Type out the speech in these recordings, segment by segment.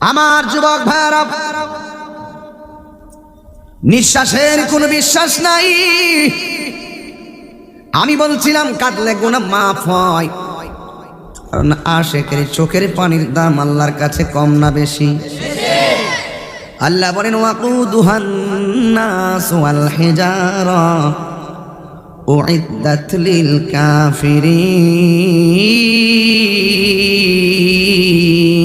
আমার যুবক ভাইরা নিঃশ্বাসের কোনো বিশ্বাস নাই। আমি বলছিলাম কাটলে গুণা মাফ হয়। কারণ চোখের পানির দাম আল্লাহর কাছে কম না বেশি। আল্লাহ বলেন ওয়াকুদুহান নাস ওয়াল হিজারা লিল কাফিরিন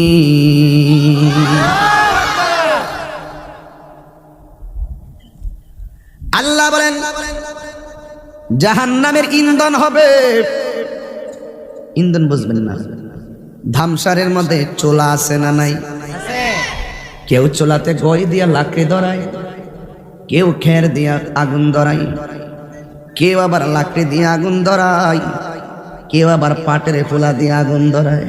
জাহান্নামের ইন্ধন হবে। ইন্ধন বুঝবেন না। ধামসারের মধ্যে চোলা আছে না নাই? কেউ চোলাতে গই দিয়া লাকড়ি ধরায়, কেউ খের দিয়া আগুন ধরায়, কেউ আবার লাকড়ি দিয়ে আগুন ধরায়, কেউ আবার পাটের ফুলা দিয়ে আগুন ধরায়।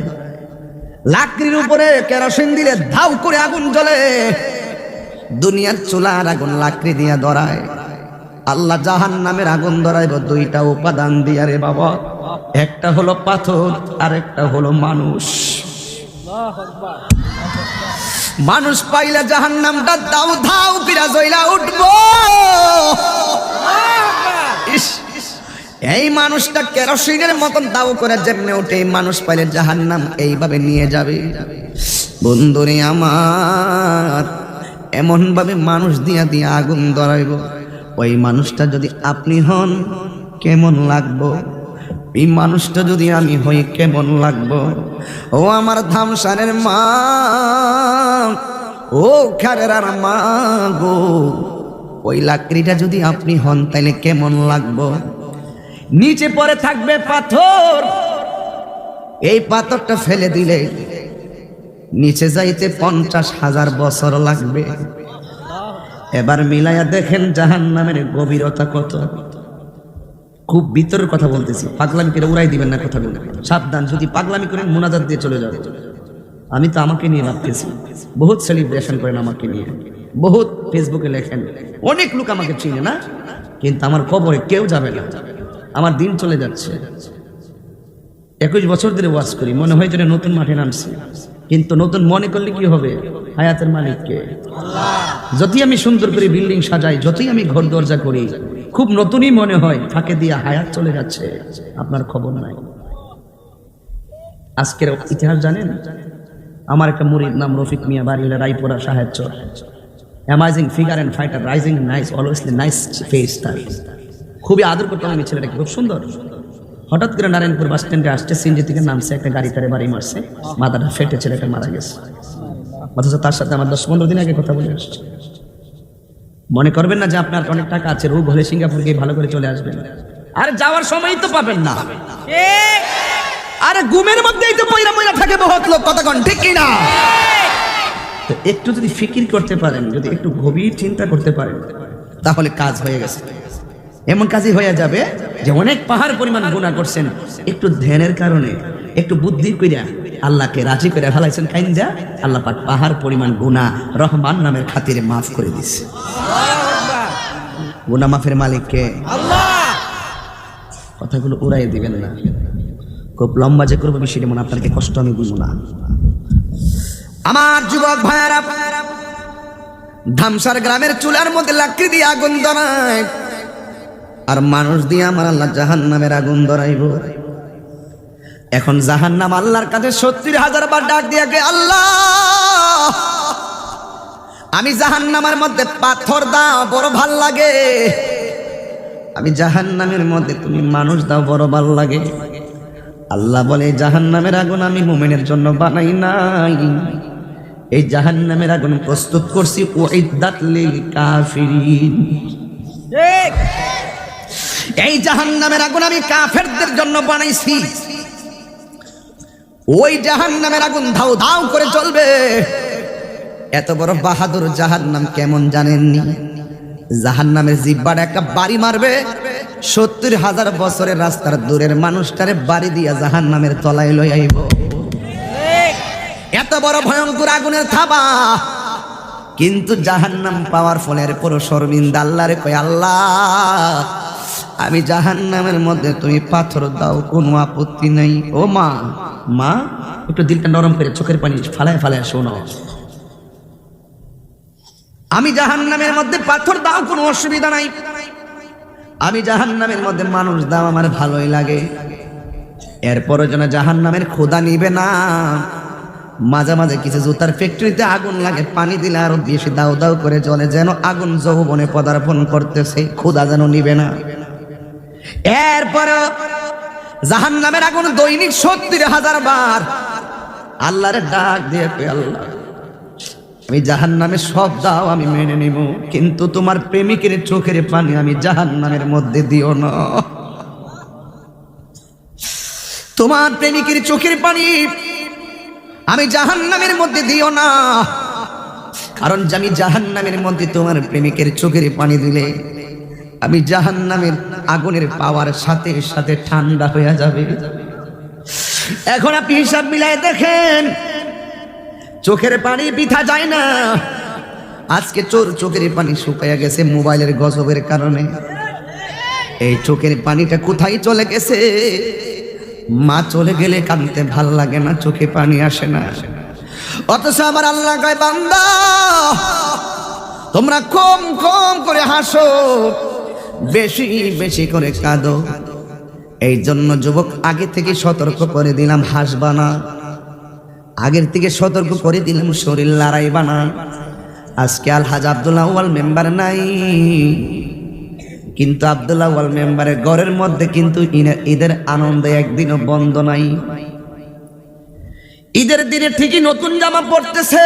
লাকড়ির উপরে কেরোসিন দিলে ধাউ করে আগুন জ্বলে। দুনিয়ার চুলার আগুন লাকড়ি দিয়ে ধরায়। আল্লাহ জাহান নামের আগুন ধরাইব, দুইটা উপাদান দিয়া রে বাবা। একটা হলো পাথর আর একটা হলো মানুষ। মানুষ পাইলে জাহান নামটা দাও, ধাও পিরা জইলা উঠবো। এই মানুষটা কেরোসিনের মতন দাও করে যেমনে উঠে, এই মানুষ পাইলে জাহান নাম এইভাবে নিয়ে যাবে। বন্ধুরে আমার এমন ভাবে মানুষ দিয়া দিয়া আগুন ধরাইব। ওই মানুষটা যদি আপনি হন, কেমন লাগবো? এই মানুষটা যদি আমি হই, কেমন লাগবো? ও আমার ধামসানের মা, ও খারের আর মা গো। ওই লাকড়িটা যদি আপনি হন, তাইলে কেমন লাগবো? নিচে পরে থাকবে পাথর। এই পাথরটা ফেলে দিলে নিচে যাইতে পঞ্চাশ হাজার বছর লাগবে। এবার মিলাইয়া দেখেন জাহান নামের গভীরতা কত। খুব ভিতরের কথা বলতেছি, পাগলামি করে উড়াই দিবেন না কথা বলে সাবধান, যদি পাগলামি করেন মোনাজাত দিয়ে চলে যাবে। আমি তো আমাকে নিয়ে ভাবতেছি, বহুত সেলিব্রেশন করেন আমাকে নিয়ে। বহুত ফেসবুকে লেখেন, অনেক লোক আমাকে চিনে না, কিন্তু আমার খবরে কেউ যাবে না। আমার দিন চলে যাচ্ছে। একুশ বছর ধরে ওয়াজ করি, মনে হয় যেন নতুন মাঠে নামছি। কিন্তু নতুন মনে করলে কি হবে? হায়াতের মালিককে। যতই আমি সুন্দর করে বিল্ডিং সাজাই, যতই আমি ঘর দরজা করি, খুব নতুনই মনে হয় ফাঁকে দিয়ে হায়াত চলে যাচ্ছে। আপনার খবর নাই। আজকের ইতিহাস জানেন? আমার একটা মুরিদ নাম রফিক মিয়া বাড়ি হলো রায়পুরা সাহায্য amazing figure and fighter rising nice always nice face তার। খুবই আদর করতাম আমি ছেলেটাকে, খুব সুন্দর। হঠাৎ করে নারায়ণপুর বাস স্ট্যান্ডে আসছে, সিনজি থেকে নামছে একটা গাড়ি, তারে বাড়ি মারছে। মাথাটা ফেটে ছেলেটা মারা গেছে। অথচ তার সাথে আমার দশ পনেরো দিন আগে কথা বলে আসছে। মনে করবেন না যে আপনার অনেক টাকা আছে, রোগ হলে সিঙ্গাপুর গিয়ে ভালো করে চলে আসবেন। আরে যাওয়ার সময়ই তো পাবেন না। আরে ঘুমের মধ্যেই তো পয়রা ময়রা থাকে বহুত লোক কতক্ষণ ঠিক কি না তো একটু যদি ফিকির করতে পারেন, যদি একটু গভীর চিন্তা করতে পারেন, তাহলে কাজ হয়ে গেছে। এমন কাজই হয়ে যাবে যে অনেক পাহাড় পরিমাণ গুণা করছেন। একটু ধ্যানের কারণে, একটু বুদ্ধি কইরা আল্লাহকে রাজি করে ফেলাইছেন কাইন্দা আল্লাহ পাক পাহাড় পরিমাণ গুণা রহমান নামের খাতিরে মাফ করে দিছে। গুণা মাফের মালিককে কথাগুলো উড়াই দিবেন না। খুব লম্বা যে করব বিষয়টা মনে আপনাকে কষ্ট আমি বুঝব না। আমার যুবক ভাইয়ারা ধামসার গ্রামের চুলার মধ্যে লাকড়ি দিয়ে আগুন ধরায়। আর মানুষ দিয়ে আমার আল্লাহ জাহান নামের আগুন ধরাইব। এখন জাহান নাম আল্লাহর কাছে সত্তর হাজার বার ডাক দিয়ে আল্লাহ! আমি জাহান নামের মধ্যে পাথর দাও, বড় ভালো লাগে। আমি জাহান নামের মধ্যে তুমি মানুষ দাও, বড় ভালো লাগে। আল্লাহ বলে জাহান নামের আগুন আমি মোমেনের জন্য বানাই নাই। এই জাহান নামের আগুন প্রস্তুত করছি এই জাহান নামের আগুন আমি কাফেরদের জন্য বানাইছি। ওই জাহান নামের আগুন ধাও ধাও করে চলবে। এত বড় বাহাদুর জাহান নাম কেমন জানেননি? জাহান নামের জিব্বার একটা বাড়ি মারবে, সত্তর হাজার বছরের রাস্তার দূরের মানুষটারে বাড়ি দিয়া জাহান নামের তলায় লই আইব। এত বড় ভয়ঙ্কর আগুনের থাবা। কিন্তু জাহান্নাম পাওয়ার ফলের পুরো শর্মিন্দা আল্লাহরে কয়, আল্লাহ আমি জাহান্নামের মধ্যে তুমি পাথর দাও, কোনো আপত্তি নাই। ও মা মা, একটু দিলটা নরম করে চোখের পানি ফালায় ফালায় শোনো। আমি জাহান্নামের মধ্যে পাথর দাও, কোনো অসুবিধা নাই। আমি জাহান্নামের মধ্যে মানুষ দাও, আমার ভালোই লাগে। এরপরও যেন জাহান্নামের খোদা নিবে না। মাঝে মাঝে কিছু জুতার ফ্যাক্টরিতে আগুন লাগে, পানি দিলে আরও বেশি দাও দাও করে জলে যেন আগুন যৌবনে পদার্পণ করতেছে খোদা যেন নিবে না। এরপরও জাহান্নামের আগুন দৈনিক সত্তর হাজার বার। আল্লাহরে ডাক দিয়ে আল্লাহ, আমি জাহান নামে সব দাও, আমি মেনে নিব। কিন্তু তোমার প্রেমিকের চোখের পানি আমি জাহান নামের মধ্যে দিও না। তোমার প্রেমিকের চোখের পানি আমি জাহান নামের মধ্যে দিও না। কারণ আমি জাহান নামের মধ্যে তোমার প্রেমিকের চোখের পানি দিলে আমি জাহান নামের আগুনের পাওয়ার সাথে সাথে ঠান্ডা হয়ে যাবে। এখন আপনি হিসাব মিলাই দেখেন, চোখের পানি পিঠা যায় না। আজকে চোর চোখের পানি শুকাইয়া গেছে মোবাইলের গজবের কারণে। এই চোখের পানিটা কোথায় চলে গেছে? মা চলে গেলে কানতে ভালো লাগে না, চোখে পানি আসে না। অথচ আমার আল্লাহ বান্দা, তোমরা কম কম করে হাসো। বেশি বেশি করে কাঁদো। এই জন্য যুবক, আগে থেকে সতর্ক করে দিলাম হাসবা না। আগের থেকে সতর্ক করে দিলাম শরীর লড়াইবা না। আজকে আলহাজ আবদুল্লাহ ওয়াল মেম্বার নাই। কিন্তু আবদুল্লাহ ওয়াল মেম্বারের ঘরের মধ্যে কিন্তু ঈদের আনন্দে একদিনও বন্ধ নাই। ঈদের দিনে ঠিকই নতুন জামা পড়তেছে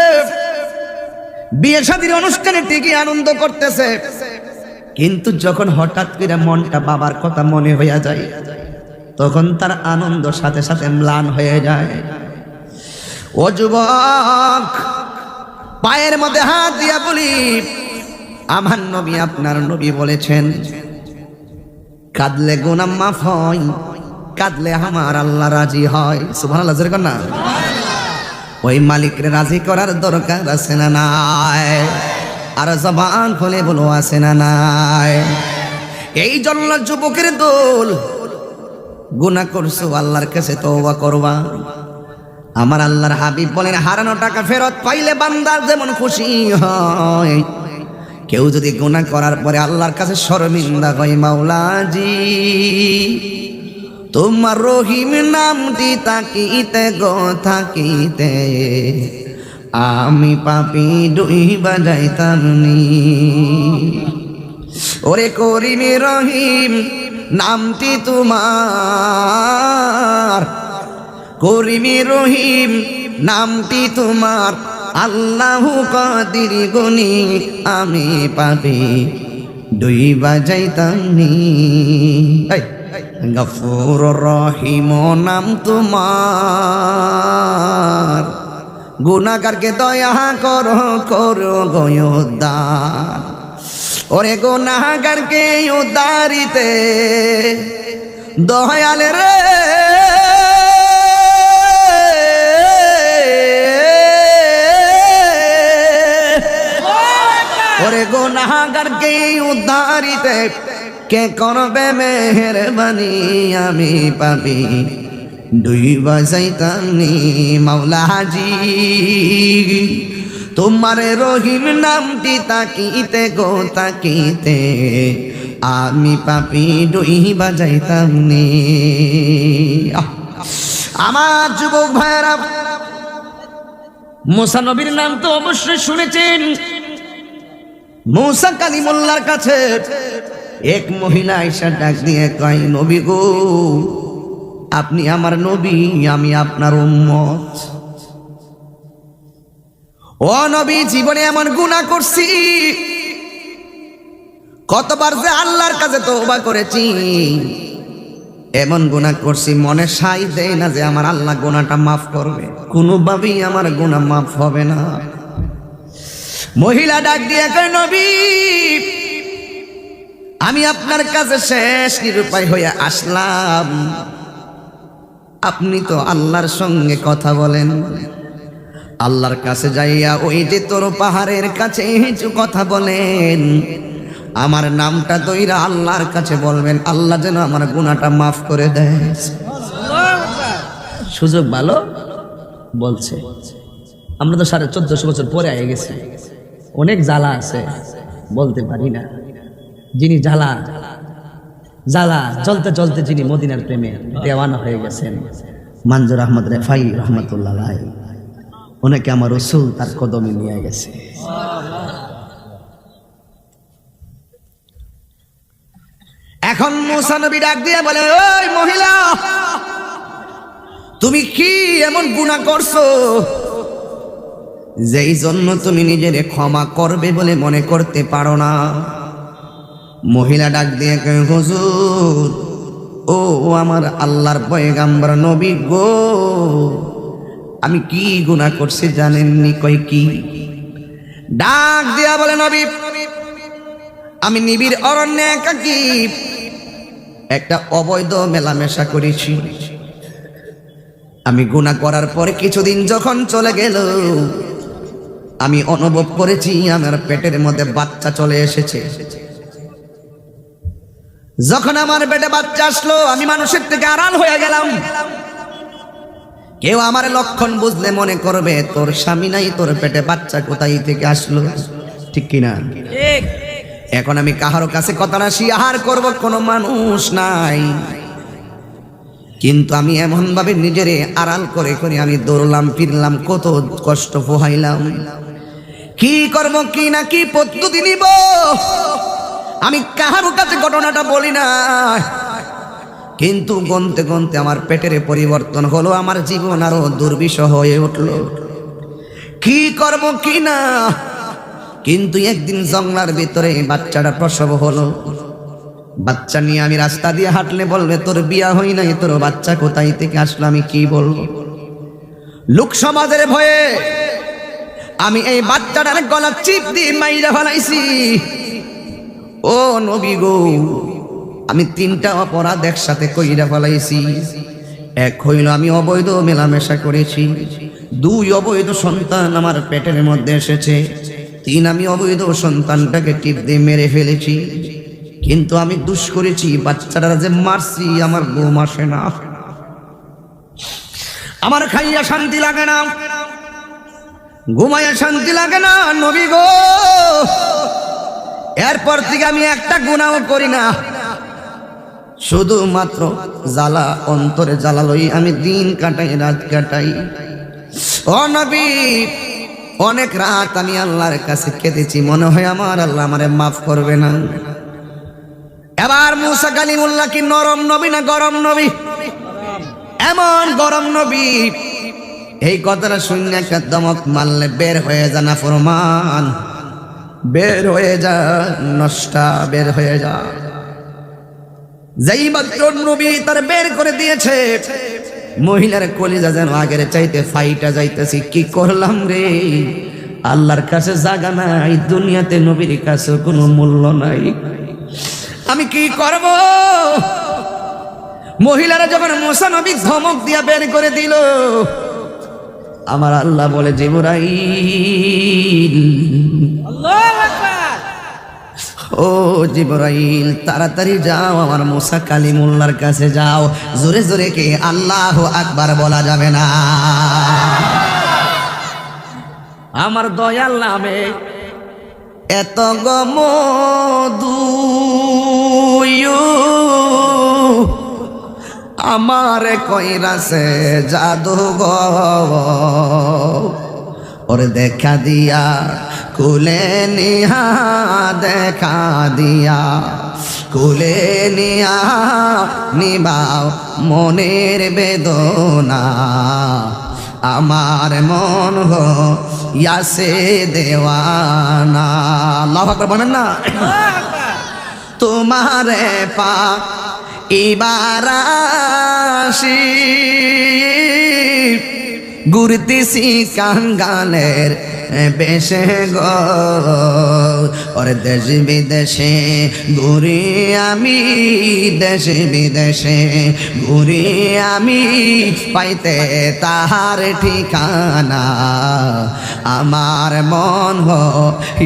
বিয়ে শাদীর অনুষ্ঠানে ঠিকই আনন্দ করতেছে। কিন্তু যখন হঠাৎ করে মনটা বাবার কথা মনে হইয়া যায়, তখন তার আনন্দ সাথে সাথে ম্লান হয়ে যায়। ও যুবক, পায়ের মধ্যে হাত দিয়া বলি, আমার নবী আপনার নবী বলেছেন, কাঁদলে গোনাম মাফ হয়, কাঁদলে আমার আল্লাহ রাজি হয়। সুভান আল্লাহ না। ওই মালিকরে রাজি করার দরকার আছে না নাই? আর জবান খুলে বলো, আছে না নাই? এই জন্য যুবকের দোল, গুনাহ করছ, আল্লাহর কাছে তওবা করবা। আমার আল্লাহর হাবিব বলেন, হারানো টাকা ফেরত পাইলে বান্দার যেমন খুশি হয়। কেউ যদি গুনাহ করার পরে আল্লাহর কাছে শর্মিন্দা হয়, মাওলাজি, তোমার রহিম নামটি তাকিতে গো থাকিতে আমি পাপি দুই বাজাইতাম নি ওরে করিমি রহিম নামটি তোমার। করিমি রহিম নামটি তোমার। আল্লাহ কাদির গুনি আমি পাবি দুই বাজাইতাম নি এই, গফুর রহিম নাম তোমার। গুনাগারকে দয়া করো করো গয়োদার ওরে গুনাগারকে উদারিতে দয়াল রে। ওরে গুনাগারকে উদ্ধারিতে কে করবে মেহরবানি আমি পাবি। দুই বাজাইতানি মাওলা হাজি। তোমার রহিম নামটি তাকিতে গো, তাকিতে। আমি পাপি দুই বাজাইতাম নি আমার যুবক ভাইরা মুসা নবীর নাম তো অবশ্যই শুনেছেন। মৌসা কালিমুল্লার কাছে এক মহিলা আইসা ডাক দিয়ে কয়, নবী গো আপনি আমার নবী, আমি আপনার উম্মত। ও নবী, জীবনে এমন গুণা করছি। কতবার যে আল্লাহর কাছে তওবা করেছি, এমন গুনাহ করছি, মনে সাই দেয় না যে আমার আল্লাহ গুণাটা মাফ করবে। কোনোভাবেই আমার গুণা মাফ হবে না। মহিলা ডাক দিয়ে নবী, আমি আপনার কাছে শেষ নিরুপায় হয়ে আসলাম। আপনি তো আল্লাহর সঙ্গে কথা বলেন। আল্লাহর কাছে যাইয়া ওই যে তোর পাহাড়ের কাছে কিছু কথা বলেন। আমার নামটা দইরা আল্লাহর কাছে বলবেন, আল্লাহ যেন আমার গুনাহটা মাফ করে দেয়। সুযোগ ভালো? বলছে। আমরা তো সাড়ে চোদ্দশো বছর পরে আগে গেছি। অনেক জ্বালা আছে, বলতে পারি না। যিনি জ্বালা জ্বালা চলতে চলতে যিনি মদিনার প্রেমে দেওয়ানা হয়ে গেছেন, মানজুর আহমদ রেফাই রহমতুল্লাহ অনেকে আমার রসুল তার কদমে নিয়ে গেছে। এখন মুসা নবী ডাক দিয়ে বলে, ওই মহিলা, তুমি কি এমন গুণা করছ? যেই জন্য তুমি নিজের ক্ষমা করবে বলে মনে করতে পারো না। মহিলা ডাক দিয়ে কয়, হুজুর ও ও আমার আল্লাহর পয়গাম্বর নবী গো আমি কি গুণা করছি জানেননি কই কি? ডাক দিয়া বলে নবী আমি নিবিড় অরণ্যে একাকি একটা অবৈধ মেলামেশা করেছি। আমি গুণা করার পরে কিছুদিন যখন চলে গেল আমি অনুভব করেছি আমার পেটের মধ্যে বাচ্চা চলে এসেছে। যখন আমার পেটে বাচ্চা আসলো আমি মানুষের থেকে আড়াল হয়ে গেলাম। কেউ আমার লক্ষণ বুঝলে মনে করবে তোর স্বামী নাই তোর পেটে বাচ্চা কোথায় থেকে আসলো? ঠিক কিনা? এখন আমি কাহারো কাছে কথা না আহার করব কোনো মানুষ নাই। কিন্তু আমি এমন ভাবে নিজেরে আড়াল করে করে আমি দৌড়লাম ফিরলাম কত কষ্ট পোহাইলাম। কি করব কি না কি পদ্ধতি নিব? আমি কাহারো কাছে ঘটনাটা বলি না। কিন্তু গনতে গনতে আমার পেটের পরিবর্তন হলো, আমার জীবন আরও দুর্বিষহ হয়ে উঠল। কি করব কি না? কিন্তু একদিন জংলার ভিতরে বাচ্চাটা প্রসব হলো। বাচ্চা নিয়ে আমি রাস্তা দিয়ে হাঁটলে বলবে, তোর বিয়া হই নাই, তোর বাচ্চা কোথায় থেকে আসলো, আমি কি বলব? লোক সমাজের ভয়ে আমি এই বাচ্চাটার গলা চিপ দিয়ে মাইরা ফেলাইছি। ও নবী গো, আমি তিনটা অপরাধ একসাথে কইরা ফেলাইছি। এক হইল আমি অবৈধ মেলামেশা করেছি, দুই অবৈধ সন্তান আমার পেটের মধ্যে এসেছে, তিন আমি অবৈধ সন্তানটাকে টিপ দিয়ে মেরে ফেলেছি। কিন্তু আমি দুষ করেছি বাচ্চাটা যে মারছি, আমার ঘুম আসে না। আমার খাইয়া শান্তি লাগে না। ঘুমাইয়া শান্তি লাগে না, নবী গো। এরপর থেকে আমি একটা গুণাও করি না। শুধুমাত্র জ্বালা, অন্তরে জ্বালা লই আমি দিন কাটাই, রাত কাটাই। ও নবী, অনেক রাত আমি আল্লাহর কাছে কেঁদেছি। মনে হয় আমার আল্লাহ আমারে মাফ করবে না। এবার মুসা কালিমুল্লাহ কি নরম নবী না গরম নবী? এমন গরম নবী। এই কথাটা শুনে একটা দমক মারলে বের হয়ে যা না ফরমান বের হয়ে যা, নষ্টা বের হয়ে যা। যেই মাত্র নবী তার বের করে দিয়েছে, মহিলার কলিজা যেন আগের চাইতে ফাইটা যাইতেছি, কি করলাম রে? আল্লাহর কাছে জাগা নাই, দুনিয়াতে নবীর কাছে কোনো মূল্য নাই। আমি কি করব? মহিলারা যখন মোসা নবী ধমক দিয়া বের করে দিল আমার আল্লাহ বলে জিবরাইল। ও জিবরাইল তাড়াতাড়ি যাও আমার মোসা কালিমুল্লার কাছে যাও। জোরে জোরে কে আল্লাহ আকবার বলা যাবে না। আমার দয়াল নামে এত গমদুয়ু আমার কইরাছে জাদু গো। ওর দেখা দিয়া কুলে নিহা দেখা দিয়া কুলে নিয়া নিবাও মনের বেদনা। আমার মন হো ইয়াসে দেওয়ানা। আল্লাহ বলেন না? তোমারে পা ইবারাশি গুরতিসি কাঙ্গালের বেশে গো, ওরে দেশ বিদেশে, ঘুরি আমি দেশে বিদেশে, ঘুরি আমি পাইতে তাহার ঠিকানা। আমার মন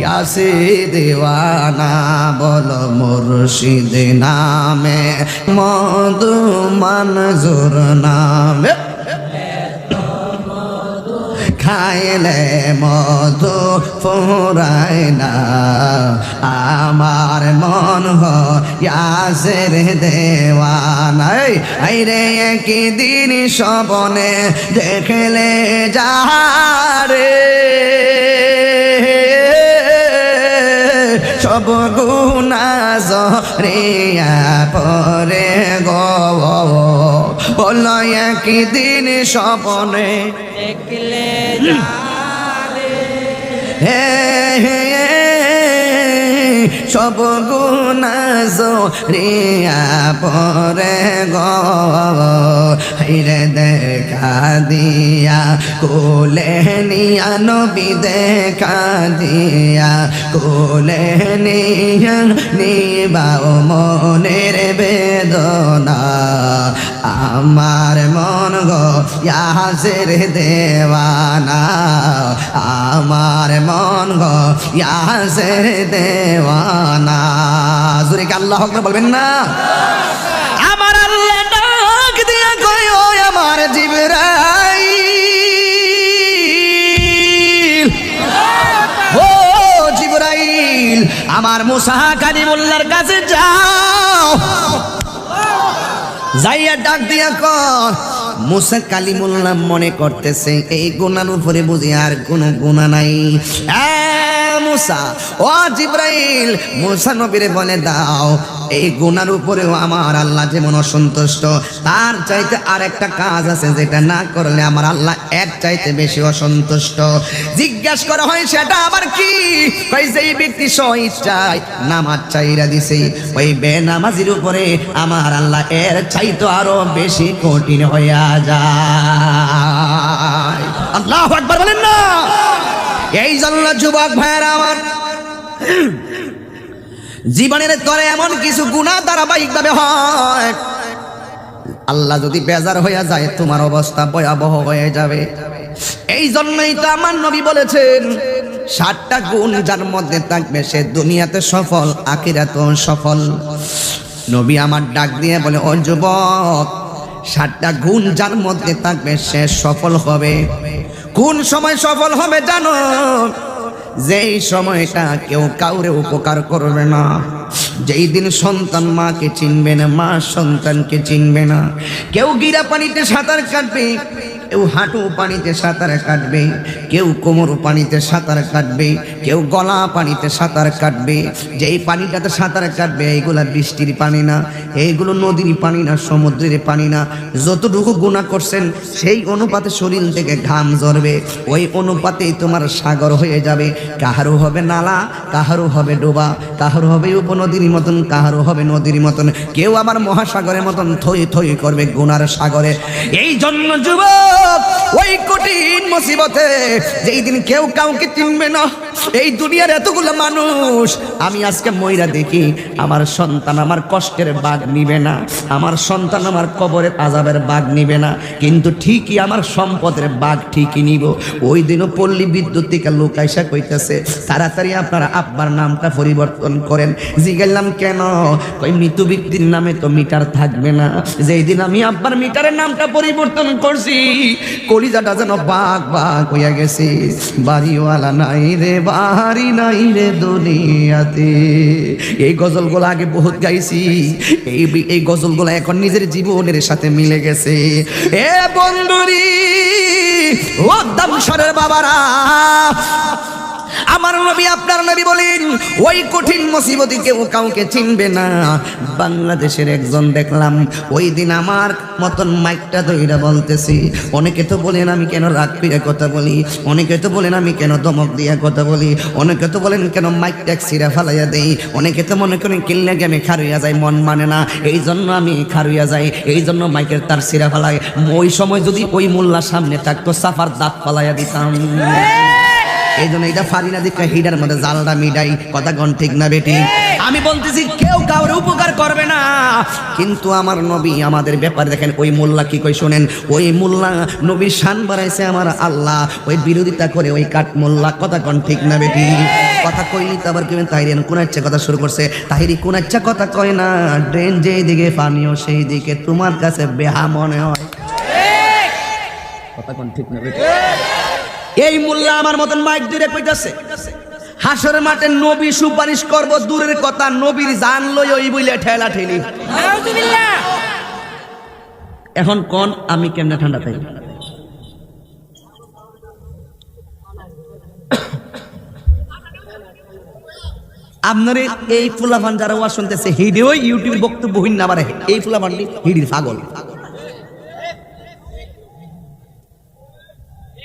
হাসি দেওয়ানা বল মুর্শিদ নামে মধু মনজুর নামে। খাইলে মধু ফুরায় না। আমার মন হাসের দেওয়ানাই আইরে একই দিন সবনে দেখলে যারে সব গুণা জরিয়া পরে গো। বল একই দিন সপনে দেখলে হে হে সব গুণা জরিয়া পরে গো। দেখা দিয়া, কোলে নিয়া নবী দেখা দিয়া, কোলে নিয়া নিবাও মনের বেদনা। আমার মন গো ইয়াসের দেওয়ানা। আমার মন গো ইয়াসের দেওয়ানা। আল্লাহ বলবেন না? আমার আল্লাহ আমার জিবরাই ও জিবরাইল, আমার মুসা কালিমুল্লার কাছে যাও। যাইয়া ডাক দিয়া কর, মুসা কালিমুল্লাহ মনে করতেছে, এই গুনার উপরে বুঝি আর কোনো গুণা নাই। মুসা, ও জিব্রাইল, মুসা নবীরে বলে দাও, এই গুনার উপরেও আমার আল্লাহ যেমন অসন্তুষ্ট, তার চাইতে আর একটা কাজ আছে যেটা না করলে আমার আল্লাহ এক চাইতে বেশি অসন্তুষ্ট। জিজ্ঞাস করা হয়, সেটা আবার কি? কই যেই ব্যক্তি স্ব ইচ্ছায় নামাজ চাইরা দিছে, ওই বেনামাজির উপরে আমার আল্লাহ এর চাইতো আরও বেশি কঠিন হইয়া যায়। আল্লাহ একবার বলেন না! এই জন্য যুবক ভাইয়েরা আমার, জীবনের তরে এমন কিছু গুণা ধারাবাহিকভাবে হয়। আল্লাহ যদি বেজার হইয়া যায়, তোমার অবস্থা ভয়াবহ হয়ে যাবে। এই জন্যই তো আমার নবী বলেছেন, ষাটটা গুণ যার মধ্যে থাকবে সে দুনিয়াতে সফল, আখিরাতেও সফল। নবী আমার ডাক দিয়ে বলে, ও যুবক, ষাটটা গুণ যার মধ্যে থাকবে সে সফল হবে। কোন সময় সফল হবে জানো? যেই সময়টা কেউ কাউরে উপকার করবে না। যেই দিন সন্তান মাকে চিনবে না, মা সন্তানকে চিনবে না, কেউ গিরা পানিতে সাঁতার কাটবে, কেউ হাঁটু পানিতে সাঁতার কাটবে, কেউ কোমর পানিতে সাঁতার কাটবে, কেউ গলা পানিতে সাঁতার কাটবে, যেই পানিটাতে সাঁতার কাটবে, এইগুলা বৃষ্টির পানি না, এইগুলো নদীর পানি না, সমুদ্রের পানি না, যতটুকু গুণা করছেন, সেই অনুপাতে শরীর থেকে ঘাম ঝরবে, ওই অনুপাতেই তোমার সাগর হয়ে যাবে, কাহারও হবে নালা, কাহারও হবে ডোবা, কাহারও হবে উপনদীর মতন, কাহারও হবে নদীর মতন। কেউ আবার মহাসাগরের মতন থই থই করবে গুনার সাগরে। এই জন্য যুবক, ওই কঠিন মুসিবতে যেই দিন কেউ কাউকে চিনবে না এই দুনিয়ার এতগুলো মানুষ, আমি আজকে ময়রা দেখি, আমার সন্তান আমার কষ্টের বাঘ নিবে না, আমার সন্তান আমার কবরের আজাবের বাঘ নিবে না, কিন্তু ঠিকই আমার সম্পদের বাঘ ঠিকই নিব। ওই দিনও পল্লী বিদ্যুৎ থেকে লোক আইসা কইতেছে, তাড়াতাড়ি আপনারা আব্বার নামটা পরিবর্তন করেন। জিগেলাম কেন? ওই মৃত ব্যক্তির নামে তো মিটার থাকবে না। যেই দিন আমি আব্বার মিটারের নামটা পরিবর্তন করছি, কলিজাটা যেন বাঘ বাঘ হইয়া গেছে। বাড়িওয়ালা নাই রে বাড়ি নাই রে দুনিয়াতে। এই গজলগুলো আগে বহুত গাইছি। এই এই গজলগুলো এখন নিজের জীবনের সাথে মিলে গেছে। এ বন্ধুরি ও দামসরের বাবারা, আমার নবী আপনার নবী বলেন ওই কঠিন মুসিবতে কেউ কাউকে চিনবে না। বাংলাদেশের একজন দেখলাম, ওই দিন আমার মতন মাইকটা দইরা বলতেছি, অনেকে তো বলেন আমি কেন রাগ পিড়ে কথা বলি, অনেকে তো বলেন আমি কেন দমক দিয়া কথা বলি, অনেকে তো বলেন কেন মাইক ট্যাক সিরা ফালাইয়া দেই, অনেকে তো মনে করেন কিনলে আমি খারুইয়া যাই মন মানে না, এই জন্য আমি খারুইয়া যাই, এই জন্য মাইকের তার সিরা ফালাই। ওই সময় যদি ওই মোল্লা সামনে থাকতো, সাফার দাঁত ফালাইয়া দিতাম। এই জন্য এটা ফারি না হিডার মধ্যে জালটা মিডাই কথা গন ঠিক না বেটি। আমি বলতেছি কেউ কাউর উপকার করবে না। কিন্তু আমার নবী আমাদের ব্যাপার দেখেন ওই মোল্লা কি কই শোনেন? ওই মোল্লা নবীর শান বাড়াইছে আমার আল্লাহ। ওই বিরোধিতা করে ওই কাঠ মোল্লা কথা কন ঠিক না বেটি। কথা কইলি তো আবার কেমন তাহিরিয়ান কোন ইচ্ছা কথা শুরু করছে? তাহিরি কোন ইচ্ছা কথা কয় না। ড্রেন যেই দিকে পানিও সেই দিকে তোমার কাছে বেহা মনে হয়। কথা কন ঠিক না বেটি। এই মোল্লা আমার মতন মাইক দূরে কইতাছে হাসরের মাঠে নবী সুপারিশ করব দূরের কথা নবীর জান লই ওই বইলে ঠেলা ঠেলি। এখন কোন আমি কেমনে ঠান্ডা পাই আপনার এই- ফুলাফান যারা ওয়াজ শুনতেছে হিডিও ইউটিউব বক্তব্য হইন না এই ফুলাফানটি হিডির পাগল।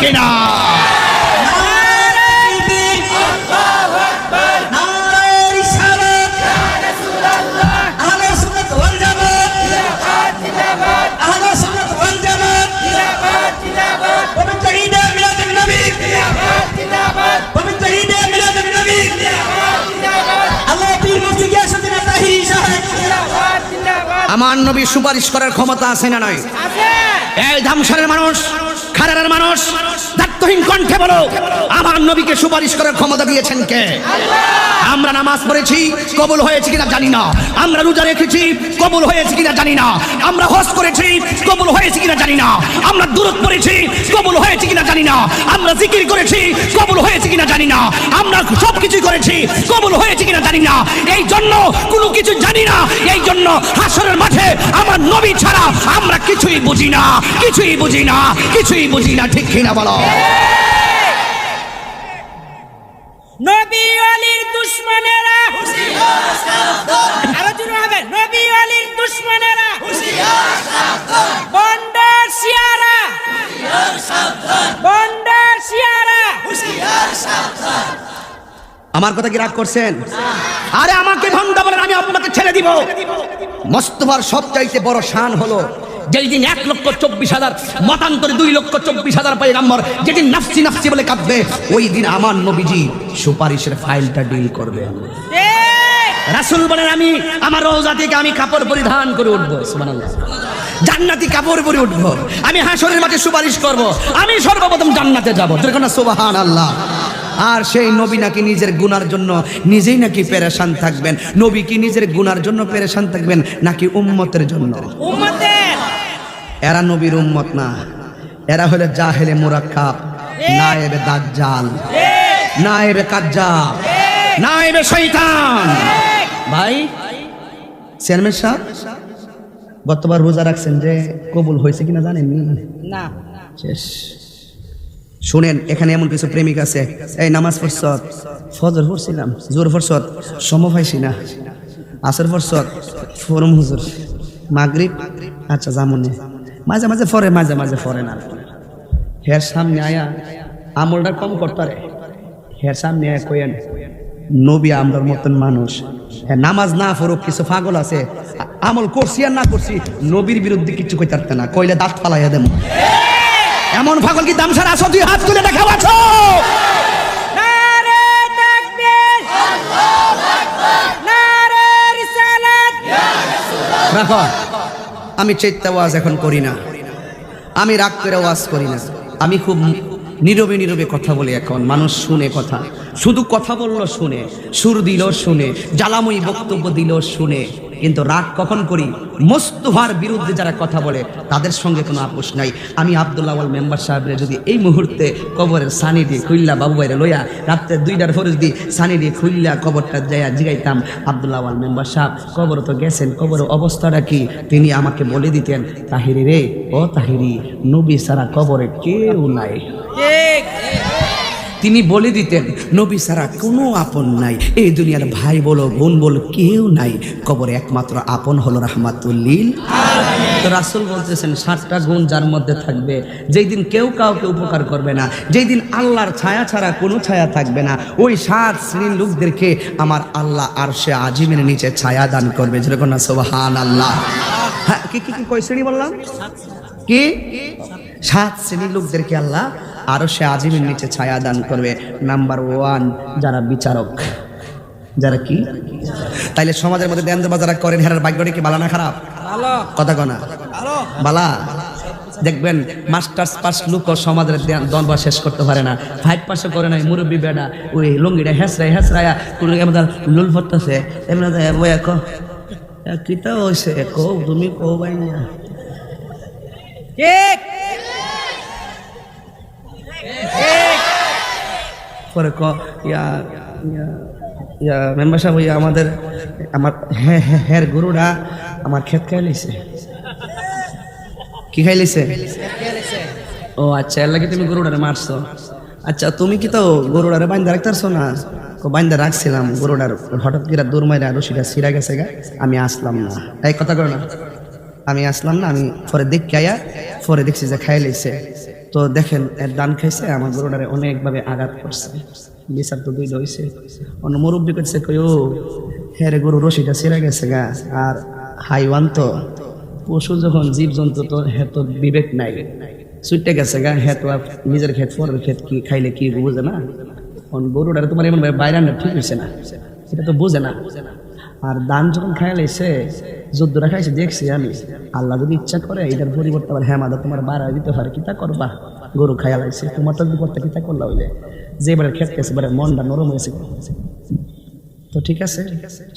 কিনা? আমার নবী সুপারিশ করার ক্ষমতা আছে না নয় এই ধামসারের মানুষ খারারের মানুষ, দায়িত্বহীন কণ্ঠে বলো, আমার নবীকে সুপারিশ করার ক্ষমতা দিয়েছেন কে? আমরা নামাজ পড়েছি, কবুল হয়েছে কিনা জানি না। আমরা রোজা রেখেছি, কবুল হয়েছে কিনা জানি না। আমরা হজ করেছি, কবুল হয়েছে কিনা জানি না। আমরা দূরত পড়েছি কবুল হয়েছে কিনা জানি না। আমরা জিকির করেছি, কবুল হয়েছে কিনা জানি না। আমরা সব কিছুই করেছি, কবুল হয়েছে কিনা জানি না। এই জন্য কোনো কিছু জানি না। এই জন্য হাসরের মাঠে আমার নবী ছাড়া আমরা কিছুই বুঝি না। কিছুই বুঝি না। কিছুই বুঝি না। ঠিক কিনা বলো? নবী আলীর দুশ্মনেরা। হবে। নবী আলীর দুশ্মনেরা। বন্ডার শিয়ারা বন্ডার শিয়ারা আমার কথা কি রাগ করছেন? আরে আমাকে ভণ্ডা বলেন, আমি আপনাকে ছেড়ে দিব। মস্তফার সবচাইতে বড় শান হলো যেই দিন এক লক্ষ চব্বিশ হাজার মতান্তরে দুই লক্ষ চব্বিশ হাজার পাইগাম্বর যেদিন নাফসি নাফসি বলে কাঁদবে ওই দিন আমার নবীজি সুপারিশের ফাইলটা ডিল করবে। রাসুল বলেন আমি আমার রোজা থেকে আমি কাপড় পরিধান করে উঠবো। জান্নাতি কাপড় পরে উঠবো। আমি হাসরের মাঠে সুপারিশ করব। আমি সর্বপ্রথম জান্নাতে যাব। যেরকম সুবাহান আল্লাহ আর সেই নবী নাকি নিজের গুনার জন্য নিজেই নাকি পেরেশান থাকবেন। নবী কি নিজের গুনার জন্য পেরেশান থাকবেন নাকি উম্মতের জন্য? উম্মতের এরা নবীর উম্মত না। এরা হলো জাহেলে মুরাক্কাব নায়েবে দাজ্জাল নায়েবে কাজ্জাব নায়েবে শয়তান। ভাই চেয়ারম্যান সাহেব গতবার রোজা রাখছেন যে কবুল হয়েছে কিনা জানেন না? শেষ। শুনেন এখানে এমন কিছু প্রেমিক আছে। এই নামাজ পড়ছত ফজর পড়ছিলাম জোর পড়ছত সম পাইছি না। আসর পড়ছত ফরম হুজুর মাগরিব আচ্ছা জামুনে মাঝে মাঝে ফরে মাঝে মাঝে ফরে না। হের সামনে আয়া আমলটা কম করতারে হের সামনে আয়া কইেন নবী আমরার মতন মানুষ। হ্যাঁ নামাজ না ফরুক কিছু পাগল আছে আমল করছি আর না করছি নবীর বিরুদ্ধে কিছু কই তারতে না। কইলে দাঁত ফালাইয়া দেবো। এমন পাগল কি দামসার আসো তুই হাত তুলে দেখা পাচ্ছ নারে তাকবীর। নারে রিসালাত রাখো। আমি চৈত্য ওয়াজ এখন করি না। আমি রাগ করে ওয়াজ করি না। আমি খুব নীরবে নীরবে কথা বলি এখন। মানুষ শুনে কথা। শুধু কথা বলল শুনে, সুর দিল শুনে, জ্বালাময়ী বক্তব্য দিল শুনে। কিন্তু রাগ কখন করি? মোস্তফার বিরুদ্ধে যারা কথা বলে, তাদের সঙ্গে কোনো আপোষ নাই। আমি আবদুল্লাহ আল মেম্বার সাহেবের যদি এই মুহূর্তে কবরের সানি দিয়ে খুললা বাবু বাইরে লইয়া রাত্রে দুইটার ফরজ দিয়ে সানি দিয়ে খুললা কবরটা যাইয়া জিগাইতাম, আবদুল্লাহ আল মেম্বার সাহেব, কবর তো গেছেন কবর অবস্থাটা কি? তিনি আমাকে বলে দিতেন, তাহিরি রে, ও তাহিরি, নবী সারা কবরে কেউ নাই। ঠিক। তিনি বলে দিতেন, নবী সারা কোনো আপন নাই। এই দুনিয়ার ভাই বলো, বোন বলো কেউ নাই। কবরে একমাত্র আপন হলো রাহমাতুল্লিল তো রাসুল বলতেছেন, সাতটা গুণ যার মধ্যে থাকবে। যেই দিন কেউ কাউকে উপকার করবে না যেই দিন আল্লাহর ছায়া ছাড়া কোনো ছায়া থাকবে না, ওই সাত শ্রেণির লোকদেরকে আমার আল্লাহ আর সে আজিমের নিচে ছায়া দান করবে। যেরকম না সোহান আল্লাহ হ্যাঁ কি কি, কয় শ্রেণি বললাম? কি? সাত শ্রেণির লোকদেরকে আল্লাহ আরও সে আজিমের নিচে ছায়া দান করবে। নাম্বার ওয়ান যারা বিচারক। যারা কি? তাইলে সমাজের মধ্যে দেন যারা করেন হেরার ভাগ্যটা কি ভালো না খারাপ? কথা কনা বালা। দেখবেন মাস্টার্স পাস লুক সমাজের দনবা শেষ করতে পারে না। ফাইভ পাসও করে নাই মুরব্বী বেডা। ওই লঙ্গিটা হেসরাই হেসরায়া কোনো এমন লুল ফটতেছে এমন কো কিতা হয়েছে কো তুমি কো ভাই না ঠিক পরে ক, ইয়া ইয়া মেম্বার সাহেব, ইয়া আমাদের, আমার হ্যাঁ হ্যাঁ হ্যাঁ গরুটা আমার ক্ষেত খাই লিছে কি খাই লিছে ও আচ্ছা এর লাগে তুমি গরুটারে মারছো। আচ্ছা তুমি কি তো গরুটারে বাইন্দা রাখতেছো না? বাইন্দা রাখছিলাম গরুটার হঠাৎ করে দূর মাইরা রশিটা ছিঁড়া গেছে গা, আমি আসলাম না। এই, কথা করো না। আমি আসলাম না, আমি পরে দেখি আয়া, পরে দেখছি যে খাই লইছে। তো দেখেন, এর দান খাইছে, আমার গরুটারে অনেকভাবে আঘাত করছে। বিচার তো দুইটা হয়েছে অন্য মুরব্বী করছে কই ও হ্যাঁ গরু, রশিটা ছিঁড়া গেছে গা। আর হাইওয়ান তো, পশু যখন জীব জন্তু তো হ্যাঁ তো বিবেক নাই। ছুটতে গেছে গা হ্যাঁ তো নিজের ক্ষেত, পরের ক্ষেত কি, খাইলে কি বুঝে না? গরুটারে তোমার এমন বাইরে ঠিক হয়েছে না। এটা তো বোঝে না। আর দান যখন খাই লাইছে যুদ্ধরা খাইছে দেখছি আমি আল্লাহ যদি ইচ্ছা করে এটার পরিবর্তে আবার হ্যাঁ মাদা তোমার বাড়া দিতে পারে কিতা করবা? গরু খাইয়া লাইছে তোমার তো বিপদটা কিতা করলা হইলে? যে এবারে ক্ষেত গেছে এবারে মনটা নরম হয়েছে। তো ঠিক আছে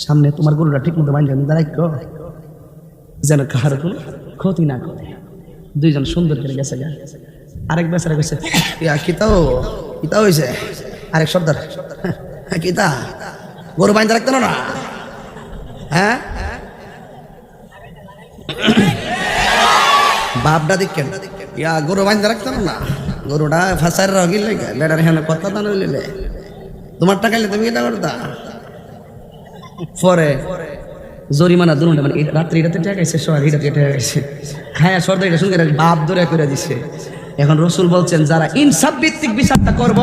সামনে তোমার গরুটা ঠিক মতো বাইন দাঁড়াই যেন কাহার কোনো ক্ষতি না করে। দুইজন সুন্দর করে গেছে গা। আরেক বেচারা গেছে ইয়া কিতাও কিতা হয়েছে আরেক সর্দার হ্যাঁ, কিতা গরু বাইন্দা রাখতে না? হ্যাঁ? বাপডা দেখেন। ইয়া, গরু বাইন্দা রাখতে না? গরুটা ফাঁসার রগিল লেগে বেড়ার হ্যাঁ কথা দান হইলে তোমার টাকা নিলে তুমি এটা করতা পরে, জরিমানা দুটো মানে রাত্রি এটাতে টাকা গেছে সর এটাতে টাকা গেছে খায়া সর্দার, এটা শুনে বাপ ধরে করে দিছে। এখন রসুল বলছেন, যারা ইনসাফ ভিত্তিক বিচারটা করব,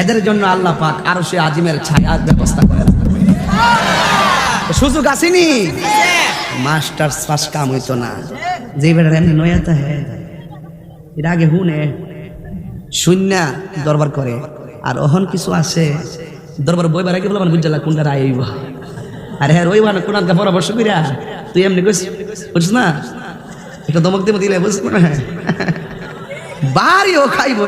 এদের জন্য আল্লাহ পাক আরও সে আজিমের ছায়ার ব্যবস্থা করে সুযোগ আসেনি? মাস্টার পাস কাম হইতো না। যে বেটার এমনি নয়াতা হ্যাঁ এর আগে হুনে শূন্য দরবার করে, আর অহন কিছু আছে, দরবার বইবার আগে বলবেন বুঝলা কোনটা রায় হইব? আর হ্যাঁ রইবা না, কোন পরামর্শ করিয়া তুই এমনি কইস না? এটা দমক দেবো দিলে বুঝছ না বাড়িও খাইব